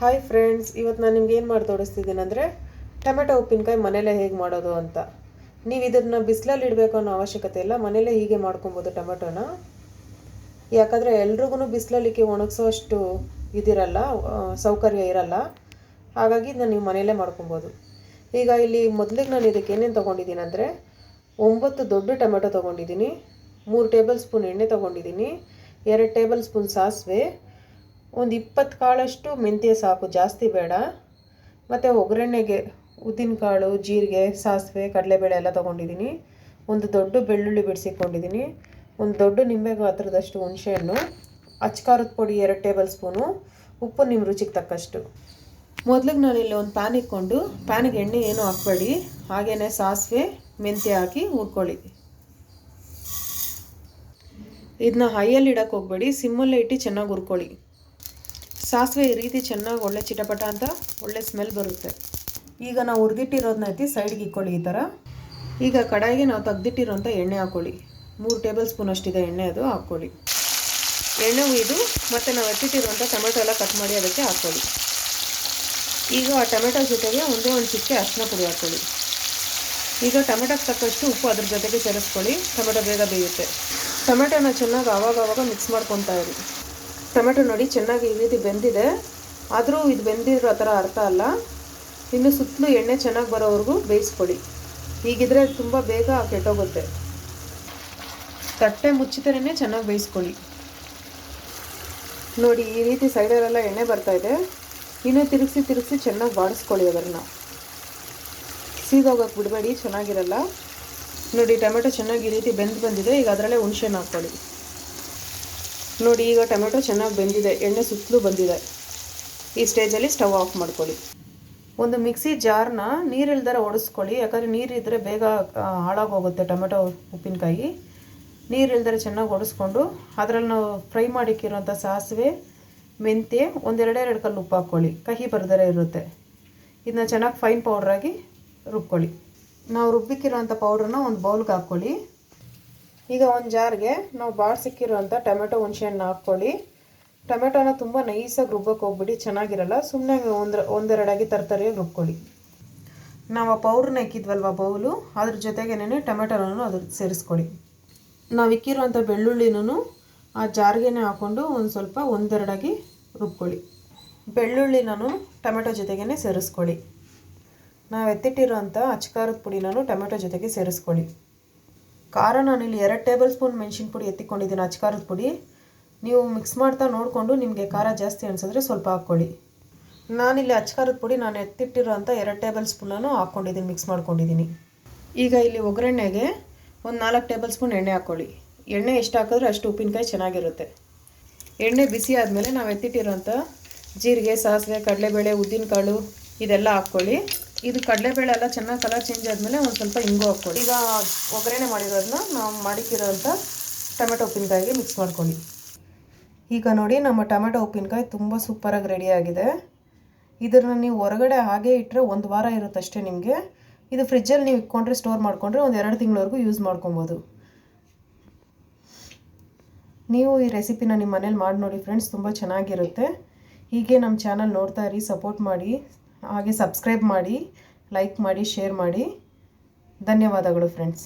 Hi friends ಇವತ್ತು ನಾನು ನಿಮ್ಗೆ ಏನು ಮಾಡಿ ತೋರಿಸ್ತಿದ್ದೀನಿ ಅಂದರೆ, ಟೊಮೆಟೊ ಉಪ್ಪಿನಕಾಯಿ ಮನೇಲೇ ಹೇಗೆ ಮಾಡೋದು ಅಂತ. ನೀವು ಇದನ್ನು ಬಿಸಿಲಲ್ಲಿ ಇಡಬೇಕು ಅನ್ನೋ ಅವಶ್ಯಕತೆ ಇಲ್ಲ, ಮನೇಲೇ ಹೀಗೆ ಮಾಡ್ಕೊಬೋದು ಟೊಮೆಟೊನ. ಯಾಕಂದರೆ ಎಲ್ರಿಗೂ ಬಿಸಿಲಲ್ಲಿಕ್ಕೆ ಒಣಗಿಸೋಷ್ಟು ಇದಿರಲ್ಲ ಸೌಕರ್ಯ ಇರಲ್ಲ. ಹಾಗಾಗಿ ಇದನ್ನ ನೀವು ಮನೆಯಲ್ಲೇ ಮಾಡ್ಕೊಬೋದು. ಈಗ ಇಲ್ಲಿ ಮೊದಲಿಗೆ ನಾನು ಇದಕ್ಕೆ ಏನೇನು ತೊಗೊಂಡಿದ್ದೀನಿ ಅಂದರೆ, ಒಂಬತ್ತು ದೊಡ್ಡ ಟೊಮೆಟೊ ತೊಗೊಂಡಿದ್ದೀನಿ, ಮೂರು ಟೇಬಲ್ ಸ್ಪೂನ್ ಎಣ್ಣೆ ತೊಗೊಂಡಿದ್ದೀನಿ, ಎರಡು ಟೇಬಲ್ ಸ್ಪೂನ್ ಸಾಸಿವೆ ಒಂದು ಇಪ್ಪತ್ತು ಕಾಳಷ್ಟು ಮೆಂತ್ಯ ಸಾಕು, ಜಾಸ್ತಿ ಬೇಡ. ಮತ್ತು ಒಗ್ಗರಣೆಗೆ ಉದ್ದಿನಕಾಳು ಜೀರಿಗೆ, ಸಾಸಿವೆ, ಕಡಲೆಬೇಳೆ ಎಲ್ಲ ತೊಗೊಂಡಿದ್ದೀನಿ. ಒಂದು ದೊಡ್ಡ ಬೆಳ್ಳುಳ್ಳಿ ಬಿಡಿಸಿಕೊಂಡಿದ್ದೀನಿ. ಒಂದು ದೊಡ್ಡ ನಿಂಬೆ ಗಾತ್ರದಷ್ಟು ಹುಣಸೆಹಣ್ಣು ಅಚ್ಕಾರದ ಪುಡಿ ಎರಡು ಟೇಬಲ್ ಸ್ಪೂನು, ಉಪ್ಪು ನಿಮ್ಮ ರುಚಿಗೆ ತಕ್ಕಷ್ಟು. ಮೊದಲಿಗೆ ನಾನು ಇಲ್ಲಿ ಒಂದು ಪ್ಯಾನ್ ಇಟ್ಕೊಂಡು ಪ್ಯಾನಿಗೆ ಎಣ್ಣೆ ಏನೂ ಹಾಕ್ಬೇಡಿ. ಹಾಗೇ ಸಾಸಿವೆ, ಮೆಂತ್ಯ ಹಾಕಿ ಹುರ್ಕೊಳ್ಳಿ. ಇದನ್ನ ಹೈಯಲ್ಲಿ ಇಡೋಕ್ಕೆ ಹೋಗಬೇಡಿ ಸಿಮ್ಮಲ್ಲೇ ಇಟ್ಟು ಚೆನ್ನಾಗಿ ಹುರ್ಕೊಳ್ಳಿ. ಸಾಸಿವೆ ಈ ರೀತಿ ಚೆನ್ನಾಗಿ ಒಳ್ಳೆ ಚಿಟಪಟ ಅಂತ ಒಳ್ಳೆ ಸ್ಮೆಲ್ ಬರುತ್ತೆ. ಈಗ ನಾವು ಹುರಿದಿಟ್ಟಿರೋದನ್ನ ಎತ್ತಿ ಸೈಡ್ಗೆ ಇಕ್ಕೊಳ್ಳಿ ಈ ಥರ. ಈಗ ಕಡಾಯಿಗೆ ನಾವು ತೆಗ್ದಿಟ್ಟಿರೋಂಥ ಎಣ್ಣೆ ಹಾಕ್ಕೊಳ್ಳಿ. ಮೂರು ಟೇಬಲ್ ಸ್ಪೂನ್ ಅಷ್ಟಿದೆ ಎಣ್ಣೆ ಅದು ಹಾಕ್ಕೊಳ್ಳಿ. ಎಣ್ಣೆ ಹುಯ್ದು ಮತ್ತು ನಾವು ಎತ್ತಿಟ್ಟಿರುವಂಥ ಟೊಮೆಟೊ ಎಲ್ಲ ಕಟ್ ಮಾಡಿ ಅದಕ್ಕೆ ಹಾಕ್ಕೊಳ್ಳಿ. ಈಗ ಆ ಟೊಮೆಟೊ ಜೊತೆಗೆ ಒಂದೇ ಒಂದು ಚಿಕ್ಕೆ ಅರಿಶಿನ ಪುಡಿ ಹಾಕ್ಕೊಳ್ಳಿ. ಈಗ ಟೊಮೆಟೊಗೆ ತಕ್ಕಷ್ಟು ಉಪ್ಪು ಅದ್ರ ಜೊತೆಗೆ ಸೇರಿಸ್ಕೊಳ್ಳಿ. ಟೊಮೆಟೊ ಬೇಗ ಬೇಯುತ್ತೆ. ಟೊಮೆಟೊನ ಚೆನ್ನಾಗಿ ಆವಾಗ ಆವಾಗ ಮಿಕ್ಸ್ ಮಾಡ್ಕೊತಾ ಇರಿ. ಟೊಮೆಟೊ ನೋಡಿ ಚೆನ್ನಾಗಿ ಈ ರೀತಿ ಬೆಂದಿದೆ. ಆದರೂ ಇದು ಬೆಂದಿರೋ ಥರ ಅರ್ಥ ಅಲ್ಲ. ಇನ್ನು ಸುತ್ತಲೂ ಎಣ್ಣೆ ಚೆನ್ನಾಗಿ ಬರೋವರೆಗೂ ಬೇಯಿಸ್ಕೊಳ್ಳಿ ಹೀಗಿದ್ರೆ ತುಂಬ ಬೇಗ ಕೆಟ್ಟೋಗುತ್ತೆ. ತಟ್ಟೆ ಮುಚ್ಚಿತರೇ ಚೆನ್ನಾಗಿ ಬೇಯಿಸ್ಕೊಳ್ಳಿ ನೋಡಿ, ಈ ರೀತಿ ಸೈಡಲ್ಲೆಲ್ಲ ಎಣ್ಣೆ ಬರ್ತಾ ಇದೆ. ಇನ್ನೂ ತಿರುಗಿಸಿ ತಿರುಗಿಸಿ ಚೆನ್ನಾಗಿ ಬಾಡಿಸ್ಕೊಳ್ಳಿ ಅದನ್ನು. ಸೀದೋಗಕ್ಕೆ ಬಿಡಬೇಡಿ, ಚೆನ್ನಾಗಿರಲ್ಲ. ನೋಡಿ, ಟೊಮೆಟೊ ಚೆನ್ನಾಗಿ ಈ ರೀತಿ ಬೆಂದು ಬಂದಿದೆ. ಈಗ ಅದರಲ್ಲೇ ಹುಣಸೆ ಹಾಕ್ಕೊಳ್ಳಿ. ನೋಡಿ, ಈಗ ಟೊಮೆಟೊ ಚೆನ್ನಾಗಿ ಬೆಂದಿದೆ, ಎಣ್ಣೆ ಸುತ್ತಲೂ ಬಂದಿದೆ. ಈ ಸ್ಟೇಜಲ್ಲಿ ಸ್ಟವ್ ಆಫ್ ಮಾಡ್ಕೊಳ್ಳಿ. ಒಂದು ಮಿಕ್ಸಿ ಜಾರ್ನ ನೀರಿಲ್ದರ ಒಡಿಸ್ಕೊಳ್ಳಿ ಯಾಕಂದರೆ ನೀರಿದ್ದರೆ ಬೇಗ ಹಾಳಾಗೋಗುತ್ತೆ ಟೊಮೆಟೊ ಉಪ್ಪಿನಕಾಯಿ. ನೀರಿಲ್ದರೆ ಚೆನ್ನಾಗಿ ಒಡಿಸ್ಕೊಂಡು ಅದರಲ್ಲಿ ನಾವು ಫ್ರೈ ಮಾಡಿಕ್ಕಿರೋಂಥ ಸಾಸಿವೆ, ಮೆಂತ್ಯ, ಒಂದೆರಡೆರಡು ಕಲ್ಲು ಉಪ್ಪು ಹಾಕ್ಕೊಳ್ಳಿ. ಕಹಿ ಬರ್ದರೆ ಇರುತ್ತೆ. ಇದನ್ನ ಚೆನ್ನಾಗಿ ಫೈನ್ ಪೌಡ್ರಾಗಿ ರುಬ್ಕೊಳ್ಳಿ. ನಾವು ರುಬ್ಬಿಕ್ಕಿರೋಂಥ ಪೌಡ್ರನ್ನ ಒಂದು ಬೌಲ್ಗೆ ಹಾಕ್ಕೊಳ್ಳಿ. ಈಗ ಒಂದು ಜಾರ್ಗೆ ನಾವು ಬಾಡ್ಸಿಕ್ಕಿರೋಂಥ ಟೊಮೆಟೊ ಹುಣಸೆಹಣ್ಣು ಹಾಕ್ಕೊಳ್ಳಿ. ಟೊಮೆಟೊನ ತುಂಬ ನೈಸಾಗಿ ರುಬ್ಬಕ್ಕೆ ಹೋಗ್ಬಿಡಿ, ಚೆನ್ನಾಗಿರಲ್ಲ. ಸುಮ್ಮನೆ ಒಂದು ಒಂದೆರಡಾಗಿ ತರ್ತರಿಯಾಗಿ ರುಬ್ಕೊಳ್ಳಿ. ನಾವು ಆ ಪೌಡ್ರನ್ನ ಇಕ್ಕಿದ್ವಲ್ವ ಬೌಲು? ಅದ್ರ ಜೊತೆಗೇನೆ ಟೊಮೆಟೊನೂ ಅದ್ರ ಸೇರಿಸ್ಕೊಳ್ಳಿ. ನಾವು ಇಕ್ಕಿರೋಂಥ ಬೆಳ್ಳುಳ್ಳಿನೂ ಆ ಜಾರಿಗೆನೇ ಹಾಕ್ಕೊಂಡು ಒಂದು ಸ್ವಲ್ಪ ಒಂದೆರಡಾಗಿ ರುಬ್ಕೊಳ್ಳಿ. ಬೆಳ್ಳುಳ್ಳಿನೂ ಟೊಮೆಟೊ ಜೊತೆಗೇ ಸೇರಿಸ್ಕೊಳ್ಳಿ. ನಾವು ಎತ್ತಿಟ್ಟಿರೋಂಥ ಅಚ್ಕಾರದ ಪುಡಿನೂ ಟೊಮೆಟೊ ಜೊತೆಗೆ ಸೇರಿಸ್ಕೊಳ್ಳಿ. ಖಾರ ನಾನಿಲ್ಲಿ ಎರಡು ಟೇಬಲ್ ಸ್ಪೂನ್ ಮೆಣಸಿನ ಪುಡಿ ಎತ್ತಿಕೊಂಡಿದ್ದೀನಿ ಅಚ್ಕಾರದ ಪುಡಿ. ನೀವು ಮಿಕ್ಸ್ ಮಾಡ್ತಾ ನೋಡಿಕೊಂಡು ನಿಮಗೆ ಖಾರ ಜಾಸ್ತಿ ಅನಿಸಿದ್ರೆ ಸ್ವಲ್ಪ ಹಾಕ್ಕೊಳ್ಳಿ. ನಾನಿಲ್ಲಿ ಅಚ್ಕಾರದ ಪುಡಿ ನಾನು ಎತ್ತಿಟ್ಟಿರೋಂಥ ಎರಡು ಟೇಬಲ್ ಸ್ಪೂನನ್ನು ಹಾಕ್ಕೊಂಡಿದ್ದೀನಿ ಮಿಕ್ಸ್ ಮಾಡ್ಕೊಂಡಿದ್ದೀನಿ. ಈಗ ಇಲ್ಲಿ ಒಗ್ಗರಣೆಗೆ ಒಂದು ನಾಲ್ಕು ಟೇಬಲ್ ಸ್ಪೂನ್ ಎಣ್ಣೆ ಹಾಕ್ಕೊಳ್ಳಿ. ಎಣ್ಣೆ ಎಷ್ಟು ಹಾಕಿದ್ರೆ ಅಷ್ಟು ಉಪ್ಪಿನಕಾಯಿ ಚೆನ್ನಾಗಿರುತ್ತೆ. ಎಣ್ಣೆ ಬಿಸಿ ಆದಮೇಲೆ ನಾವು ಎತ್ತಿಟ್ಟಿರೋಂಥ ಜೀರಿಗೆ, ಸಾಸಿವೆ, ಕಡಲೆಬೇಳೆ, ಉದ್ದಿನಕಾಳು ಇದೆಲ್ಲ ಹಾಕ್ಕೊಳ್ಳಿ. ಇದು ಕಡಲೆಬೇಳೆ ಎಲ್ಲ ಚೆನ್ನಾಗಿ ಕಲರ್ ಚೇಂಜ್ ಆದಮೇಲೆ ಒಂದು ಸ್ವಲ್ಪ ಇಂಗು ಹಾಕ್ಕೊಳ್ಳಿ. ಈಗ ಒಗ್ಗರಣೆ ಮಾಡಿರೋದನ್ನ ನಾವು ಮಾಡಿಕ್ಕಿರೋಂಥ ಟೊಮೆಟೊ ಉಪ್ಪಿನಕಾಯಿಗೆ ಮಿಕ್ಸ್ ಮಾಡ್ಕೊಳ್ಳಿ. ಈಗ ನೋಡಿ ನಮ್ಮ ಟೊಮೆಟೊ ಉಪ್ಪಿನಕಾಯಿ ತುಂಬ ಸೂಪರಾಗಿ ರೆಡಿಯಾಗಿದೆ ಇದನ್ನು ನೀವು ಹೊರಗಡೆ ಹಾಗೆ ಇಟ್ಟರೆ ಒಂದು ವಾರ ಇರುತ್ತಷ್ಟೇ ನಿಮಗೆ. ಇದು ಫ್ರಿಜ್ಜಲ್ಲಿ ನೀವು ಇಟ್ಕೊಂಡ್ರೆ ಸ್ಟೋರ್ ಮಾಡಿಕೊಂಡ್ರೆ ಒಂದು ಎರಡು ತಿಂಗಳವರೆಗೂ ಯೂಸ್ ಮಾಡ್ಕೊಬೋದು. ನೀವು ಈ ರೆಸಿಪಿನ ನಿಮ್ಮ ಮನೇಲಿ ಮಾಡಿ ನೋಡಿ ಫ್ರೆಂಡ್ಸ್ ತುಂಬ ಚೆನ್ನಾಗಿರುತ್ತೆ. ಹೀಗೆ ನಮ್ಮ ಚಾನಲ್ ನೋಡ್ತಾ ಇರಿ ಸಪೋರ್ಟ್ ಮಾಡಿ. ಹಾಗೆ ಸಬ್ಸ್ಕ್ರೈಬ್ ಮಾಡಿ ಲೈಕ್ ಮಾಡಿ ಶೇರ್ ಮಾಡಿ. ಧನ್ಯವಾದಗಳು ಫ್ರೆಂಡ್ಸ್